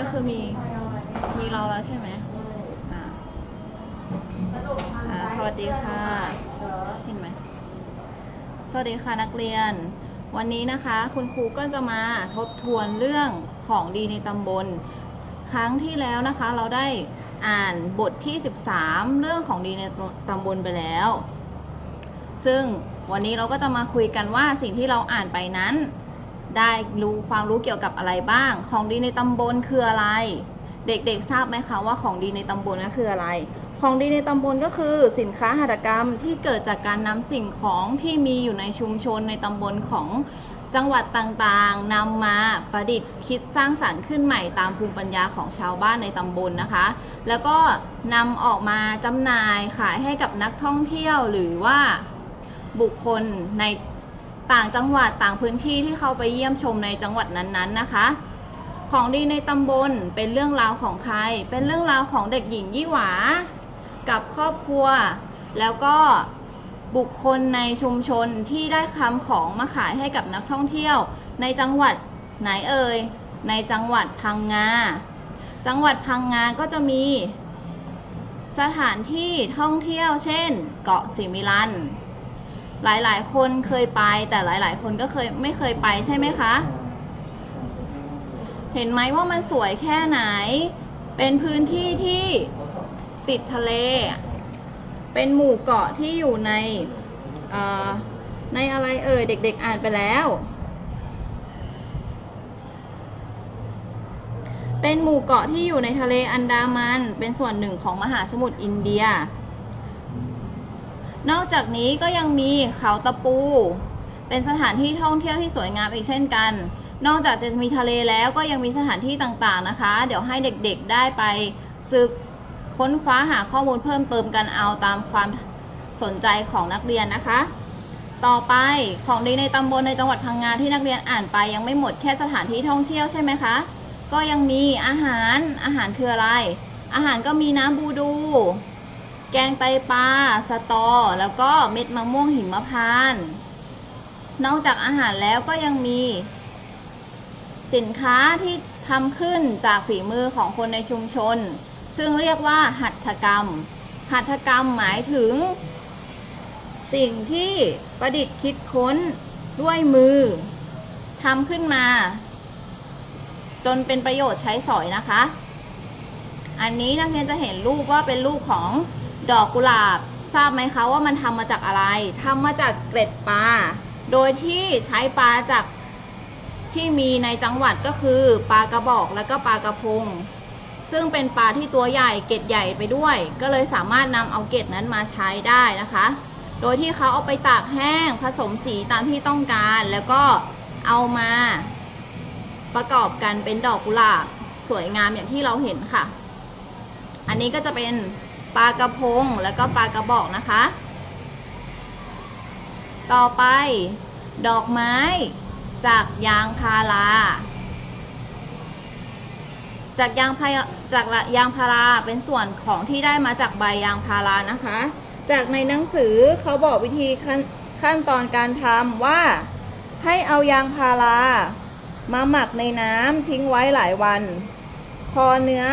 ก็คือมีมีเราแล้วใช่ไหมอ่าอ่าสวัสดีค่ะ เห็นไหม สวัสดีค่ะนักเรียน วันนี้นะคะคุณครูก็จะมาทบทวนเรื่องของดีในตำบล ครั้งที่แล้วนะคะเราได้อ่านบทที่ 13 เรื่องของดีในตำบลไปแล้ว ซึ่งวันนี้เราก็จะมาคุยกันว่าสิ่งที่เราอ่านไปนั้น ได้รู้ความรู้เกี่ยวกับอะไรบ้าง ของดีในตำบลคืออะไร เด็กๆทราบไหมคะว่าของดีในตำบลนั้นคืออะไร ของดีในตำบลก็คือสินค้าหัตถกรรมที่เกิดจากการนำสิ่งของที่มีอยู่ในชุมชนในตำบลของจังหวัดต่างๆนำมาประดิษฐ์คิดสร้างสรรค์ขึ้นใหม่ตามภูมิปัญญาของชาวบ้านในตำบลนะคะ แล้วก็นำออกมาจำหน่ายขายให้กับนักท่องเที่ยวหรือว่าบุคคลใน ต่างจังหวัดต่างพื้นที่ที่เขาไปเยี่ยมชมในจังหวัดนั้นๆนะคะ ของดีในตำบลเป็นเรื่องราวของใคร เป็นเรื่องราวของเด็กหญิงยี่หวา กับครอบครัว แล้วก็บุคคลในชุมชนที่ได้คำของมาขายให้กับนักท่องเที่ยว ในจังหวัดไหนเอ่ย ในจังหวัดพังงา จังหวัดพังงาก็จะมีสถานที่ท่องเที่ยวเช่น เกาะสิมิลัน หลายๆ คนเคยไป แต่หลาย ๆ คนก็เคยไม่เคยไปใช่ไหมคะ เห็นไหมว่ามันสวยแค่ไหน เป็นพื้นที่ที่ติดทะเล เป็นหมู่เกาะที่อยู่ในในอะไรเอ่ยเด็ก ๆ อ่านไปแล้ว เป็นหมู่เกาะที่อยู่ในทะเลอันดามัน เป็นส่วนหนึ่งของมหาสมุทรอินเดีย นอกจากนี้ก็ยังมีเขาตะปู เป็นสถานที่ท่องเที่ยวที่สวยงามอีกเช่นกัน นอกจากจะมีทะเลแล้วก็ยังมีสถานที่ต่างๆนะคะ เดี๋ยวให้เด็กๆได้ไปสืบค้นคว้าหาข้อมูลเพิ่มเติมกันเอาตามความสนใจของนักเรียนนะคะ ต่อไปของดีในตำบลในจังหวัดพังงาที่นักเรียนอ่านไป ยังไม่หมดแค่สถานที่ท่องเที่ยวใช่ไหมคะ ก็ยังมีอาหารอาหารคืออะไร อาหารก็มีน้ำบูดู แกงไตปลา สตอ แล้วก็เม็ดมะม่วงหิมพานต์นอกจากอาหารแล้วก็ยังมี สินค้าที่ทำขึ้นจากฝีมือของคนในชุมชน ซึ่งเรียกว่าหัตถกรรม หัตถกรรมหมายถึง สิ่งที่ประดิษฐ์คิดค้นด้วยมือทำขึ้นมา จนเป็นประโยชน์ใช้สอยนะคะ อันนี้นักเรียนจะเห็นรูปว่าเป็นรูปของ ดอกกุหลาบ ทราบไหมคะว่ามันทำมาจากอะไรทำมาจากเกล็ดปลา โดยที่ใช้ปลาจากที่มีในจังหวัดก็คือปลากระบอกและก็ปลากระพง ซึ่งเป็นปลาที่ตัวใหญ่เกล็ดใหญ่ไปด้วย ก็เลยสามารถนำเอาเกล็ดนั้นมาใช้ได้นะคะ โดยที่เขาเอาไปตากแห้งผสมสีตามที่ต้องการ แล้วก็เอามา ประกอบกันเป็นดอกกุหลาบสวยงามอย่างที่เราเห็นค่ะ อันนี้ก็จะเป็น ปลากระพงแล้วก็ปลากระบอกนะคะ ต่อไป ดอกไม้ จากยางพารา จากยางพาจากยางพาราเป็นส่วนของที่ได้มาจากใบยางพารานะคะ จากในหนังสือเขาบอกวิธีขั้นขั้นตอนการทำว่าให้เอายางพารามาหมักในน้ำทิ้งไว้หลายวัน พอเนื้อ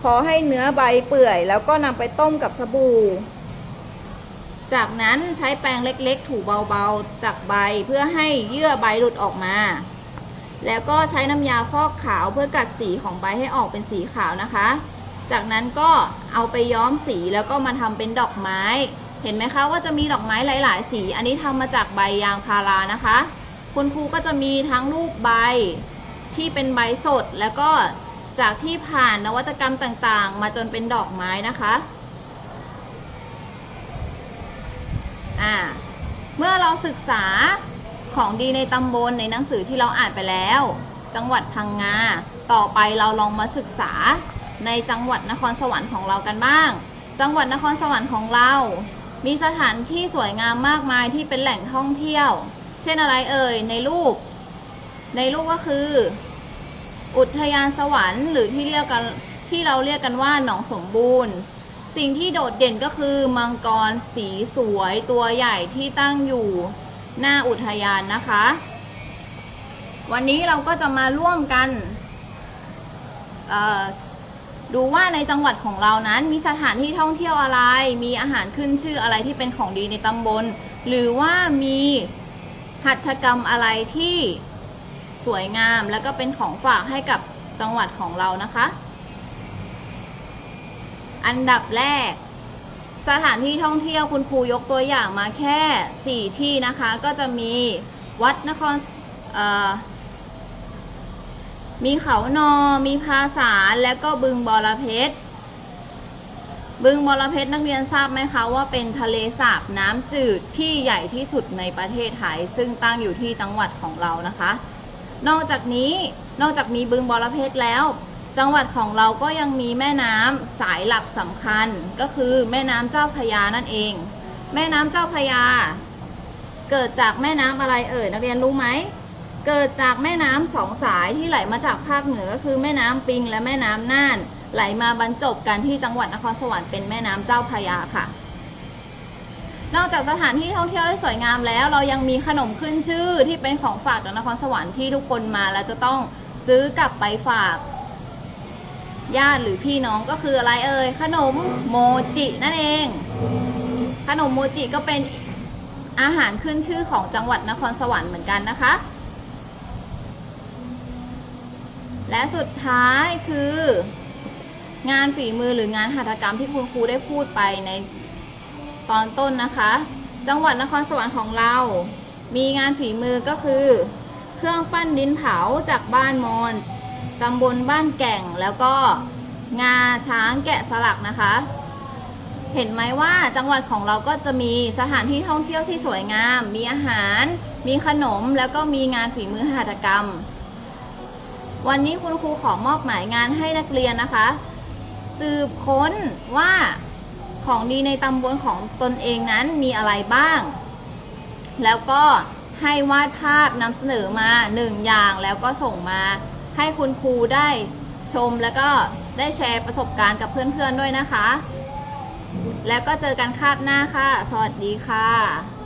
พอให้เนื้อใบเปื่อย แล้วก็นำไปต้มกับสบู่ จากนั้นใช้แปรงเล็กๆ ถูเบาๆ จากใบเพื่อให้เยื่อใบหลุดออกมา แล้วก็ใช้น้ำยาฟอกขาวเพื่อกัดสีของใบให้ออกเป็นสีขาวนะคะ จากนั้นก็เอาไปย้อมสีแล้วก็มาทำเป็นดอกไม้ เห็นไหมคะว่าจะมีดอกไม้หลาย ๆ สี อันนี้ทำมาจากใบยางพารานะคะ คุณครูก็จะมีทั้งรูปใบที่เป็นใบสดแล้วก็ จากที่ผ่านนวัตกรรมต่างๆ มาจนเป็นดอกไม้นะคะอ่าเมื่อเราศึกษาของดีในตำบลในหนังสือที่เราอ่านไปแล้ว จังหวัดพังงา ต่อไปเราลองมาศึกษาในจังหวัดนครสวรรค์ของเรากันบ้าง จังหวัดนครสวรรค์ของเรา มีสถานที่สวยงามมากมายที่เป็นแหล่งท่องเที่ยว เช่นอะไรเอ่ยในรูป ในรูปก็คือ อุทยานสวรรค์หรือที่เรียกกันที่เราเรียกกันว่าหนองสมบูรณ์ สิ่งที่โดดเด่นก็คือมังกรสีสวยตัวใหญ่ที่ตั้งอยู่หน้าอุทยานนะคะ วันนี้เราก็จะมาร่วมกันดูว่าในจังหวัดของเรานั้นมีสถานที่ท่องเที่ยวอะไร มีอาหารขึ้นชื่ออะไรที่เป็นของดีในตำบล หรือว่ามีหัตถกรรมอะไรที่ สวยงาม แล้วก็เป็นของฝากให้กับจังหวัดของเรานะคะ อันดับแรก สถานที่ท่องเที่ยวคุณครูยกตัวอย่างมาแค่ 4 ที่นะคะ ก็จะมีวัดนครมีเขานอ มีภาษาแล้วก็บึงบอระเพ็ดบึงบอระเพ็ดนักเรียนทราบไหมคะว่าเป็นทะเลสาบน้ำจืดที่ใหญ่ที่สุดในประเทศไทย ซึ่งตั้งอยู่ที่จังหวัดของเรานะคะ นอกจากนี้นอกจากมีบึงบอระเพ็ดแล้ว จังหวัดของเราก็ยังมีแม่น้ำสายหลักสำคัญ ก็คือแม่น้ำเจ้าพระยานั่นเอง แม่น้ำเจ้าพระยา เกิดจากแม่น้ำอะไรเอ่ยนักเรียนรู้ไหมเกิดจากแม่น้ำสองสายที่ไหลมาจากภาคเหนือก็คือแม่น้ำปิงและแม่น้ำน่าน ไหลมาบรรจบกันที่จังหวัดนครสวรรค์เป็นแม่น้ำเจ้าพระยาค่ะ นอกจากสถานที่ท่องเที่ยวได้สวยงามแล้ว เรายังมีขนมขึ้นชื่อที่เป็นของฝากจากนครสวรรค์ที่ทุกคนมาแล้วจะต้องซื้อกลับไปฝากญาติหรือพี่น้องก็คืออะไรเอ่ยขนมโมจินั่นเอง ขนมโมจิก็เป็นอาหารขึ้นชื่อของจังหวัดนครสวรรค์เหมือนกันนะคะ และสุดท้ายคือ งานฝีมือหรืองานหัตถกรรมที่คุณครูได้พูดไปใน ตอนต้นนะคะ จังหวัดนครสวรรค์ของเรา มีงานฝีมือก็คือ เครื่องปั้นดินเผาจากบ้านมอนตำบลบ้านแก่งแล้วก็งาช้างแกะสลักนะคะ เห็นไหมว่าจังหวัดของเราก็จะมีสถานที่ท่องเที่ยวที่สวยงาม มีอาหาร มีขนมแล้วก็มีงานฝีมือหัตถกรรม วันนี้คุณครูขอมอบหมายงานให้นักเรียนนะคะ สืบค้นว่า ของดีในตำบลของตนเองนั้นมีอะไรบ้าง แล้วก็ให้วาดภาพนำเสนอมาหนึ่งอย่างแล้วก็ส่งมาให้คุณครูได้ชมแล้วก็ได้แชร์ประสบการณ์กับเพื่อนๆด้วยนะคะ แล้วก็เจอกันคาบหน้าค่ะ สวัสดีค่ะ